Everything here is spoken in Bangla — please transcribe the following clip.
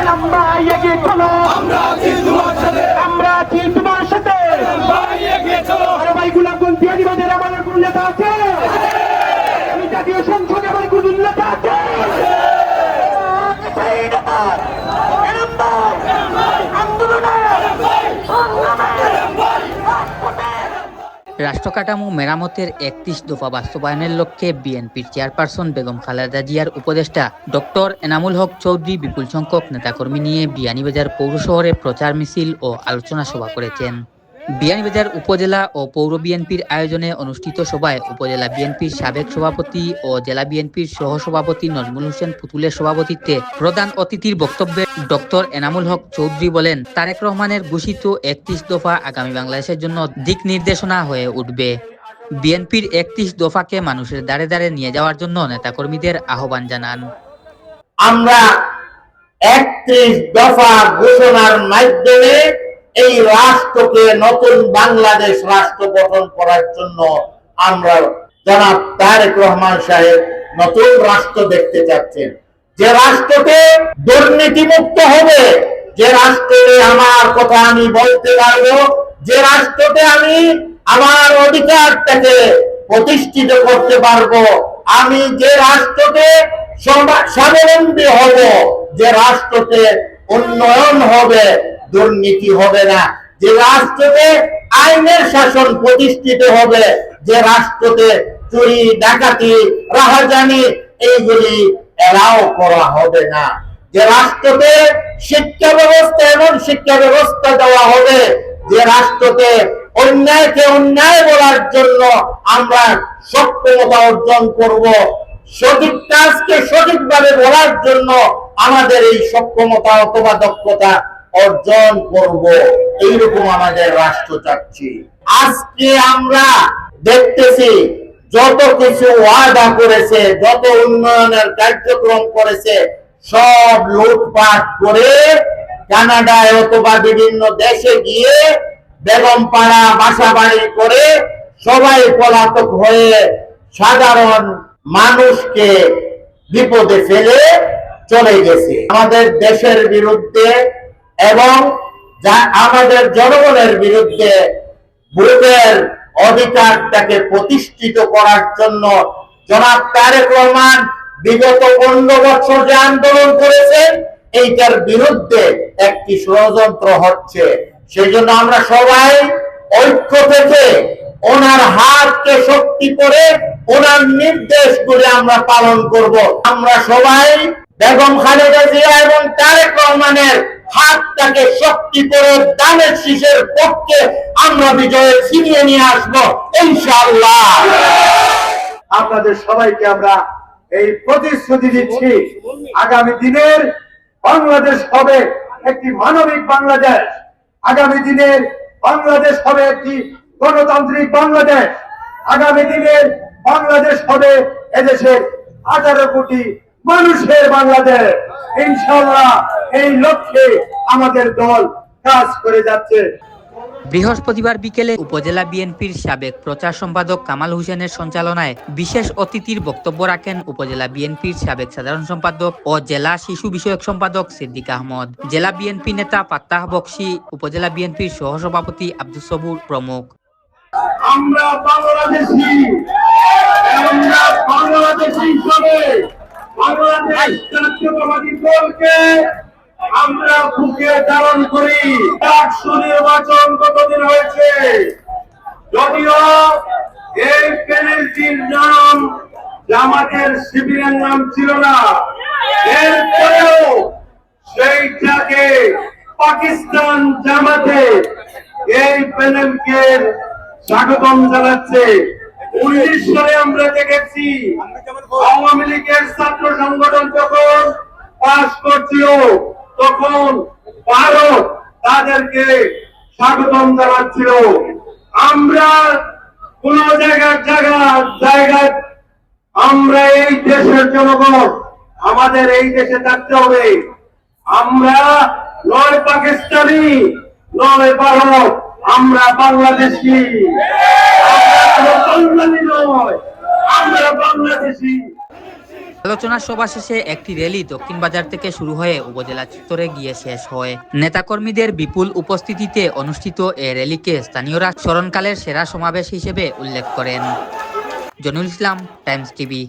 এলাম এগিয়ে চলো। আমরা আছি তোমার সাথে। আমরা আছি তোমার সাথে। আরে ভাই আমাদের কোন নেতা আছে? আমি জাতীয় সংসদে আমার কোন নেতা আছে সেই নেতা। এলাম ভাই, আন্দোলনে, সংগ্রামে, রাজপথে। রাষ্ট্র কাঠামো মেরামতের একত্রিশ দফা বাস্তবায়নের লক্ষ্যে বিএনপির চেয়ারপারসন বেগম খালেদা জিয়ার উপদেষ্টা ডক্টর এনামুল হক চৌধুরী বিপুল সংখ্যক নেতাকর্মী নিয়ে বিয়ানীবাজার পৌর শহরে প্রচার মিছিল ও আলোচনা সভা করেছেন। বিয়ানীবাজার উপজেলা ও পৌর বিএনপির আয়োজনে অনুষ্ঠিত সভায় উপজেলা বিএনপির সাবেক সভাপতি ও জেলা বিএনপির সহসভাপতি নজমুল হোসেন পুতুলের সভাপতিত্বে প্রধান অতিথির বক্তব্যে ডক্টর এনামুল হক চৌধুরী বলেন, তারেক রহমানের ঘোষিত একত্রিশ দফা আগামী বাংলাদেশের জন্য দিক নির্দেশনা হয়ে উঠবে। বিএনপির একত্রিশ দফাকে মানুষের দ্বারে দ্বারে নিয়ে যাওয়ার জন্য নেতাকর্মীদের আহ্বান জানান। আমরা একত্রিশ দফা ঘোষণার মাধ্যমে এই রাষ্ট্রকে নতুন বাংলাদেশ রাষ্ট্র গঠন করার জন্য আমরা জনাব তারেক রহমান সাহেব নতুন রাষ্ট্র দেখতে চাচ্ছেন। যে রাষ্ট্রকে দুর্নীতিমুক্ত হবে, যে রাষ্ট্রে আমার কথা আমি বলতে পারব, যে রাষ্ট্রতে আমি আমার অধিকারটাকে প্রতিষ্ঠিত করতে পারব, আমি যে রাষ্ট্রকে সবা- স্বাবলম্বী হব, যে রাষ্ট্রতে উন্নয়ন হবে দুর্নীতি হবে না। যে রাষ্ট্রতে আইনের শাসন প্রতিষ্ঠিত হবে, যে রাষ্ট্রতে চুরি, ডাকাতি, রাহাজানি, এইগুলি এলাও করা হবে না। যে রাষ্ট্রতে শিক্ষা ব্যবস্থা, এমন শিক্ষা ব্যবস্থা দেওয়া হবে, যে রাষ্ট্রতে অন্যায়কে অন্যায় বলার জন্য আমরা সক্ষমতা অর্জন করব। সঠিক কাজকে সঠিকভাবে বলার জন্য আমাদের এই সক্ষমতা অথবা দক্ষতা অর্জন করব। এইরকম আমাদের রাষ্ট্র চাচ্ছি আজকে আমরা দেখতেছি যত কিছু ওয়াদা করেছে, যত উন্নয়নের কার্যক্রম করেছে, সব লুটপাট করে কানাডায় অথবা বিভিন্ন দেশে গিয়ে বেগম পাড়া বাসা বাড়ি করে সবাই পলাতক হয়ে সাধারণ মানুষকে বিপদে ফেলে চলে গেছে। আমাদের দেশের বিরুদ্ধে এবং যা আমাদের জনগণের বিরুদ্ধে ভোটের অধিকারটাকে প্রতিষ্ঠিত করার জন্য জনাব তারেক রহমান বিগত পনেরো বছর যে আন্দোলন করেছেন এইটার বিরুদ্ধে একটি ষড়যন্ত্র হচ্ছে। সেই জন্য আমরা সবাই ঐক্য থেকে ওনার হাতকে শক্তি করে ওনার নির্দেশগুলি আমরা পালন করব। আমরা সবাই বেগম খালেদা জিয়া এবং তারেক রহমানের হাতটাকে শক্তি করে দানের শীষের পক্ষে আমরা বিজয়ে ছিনিয়ে নিয়ে আসব, ইনশাআল্লাহ। আপনাদের সবাইকে আমরা এই প্রতিশ্রুতি দিচ্ছি। আগামী দিনের বাংলাদেশ হবে একটি মানবিক বাংলাদেশ। আগামী দিনের বাংলাদেশ হবে একটি গণতান্ত্রিক বাংলাদেশ। আগামী দিনের বাংলাদেশ হবে এদেশের আঠারো কোটি মানুষের বাংলাদেশ। ইনশাল্লাহ এই লক্ষ্যে আমাদের দল কাজ করে যাচ্ছে। বৃহস্পতিবার বিকেলে উপজেলা বিএনপির সাবেক প্রচার সম্পাদক কামাল হোসেনের সঞ্চালনায় বিশেষ অতিথির বক্তব্য রাখেন উপজেলা বিএনপির সাবেক সাধারণ সম্পাদক ও জেলা শিশু বিষয়ক সম্পাদক সিদ্দিক আহমদ। জেলা বিএনপি নেতা পাত্তাহ বক্সি উপজেলা বিএনপির সহসভাপতি আব্দুল সবুর প্রমুখ। আমরা বাংলাদেশি আমরা বাংলাদেশি হিসাবে বাংলাদেশ জাতীয়তাবাদী দলকে আমরা বুকে ধারণ করি। একশো নির্বাচন কতদিন হয়েছে? যদিও এই প্যানেলটির নাম জামাতের শিবিরের নাম ছিল না। এরপরেও সেইটাকে পাকিস্তান জামাতে এই প্যানেলকে স্বাগতম জানাচ্ছে। উনিশ সালে আমরা দেখেছি আওয়ামী লীগের ছাত্র সংগঠন যখন পাশ করছিল তখন ভারত তাদেরকে স্বাগতম জানাচ্ছিল। আমরা কোন জায়গার জায়গা, জায়গায় আমরা এই দেশের জনগণ, আমাদের এই দেশে থাকতে হবে। আমরা নয় পাকিস্তানি, নয় ভারত, আমরা বাংলাদেশি। আমরা বাংলাদেশি। আলোচনা সভা শেষে একটি র্যালি দক্ষিণ বাজার থেকে শুরু হয়ে উপজেলা চত্বরে গিয়ে শেষ হয়। নেতাকর্মীদের বিপুল উপস্থিতিতে অনুষ্ঠিত এ র্যালিকে স্থানীয়রা স্মরণকালের সেরা সমাবেশ হিসেবে উল্লেখ করেন। Jonul Islam, Times TV.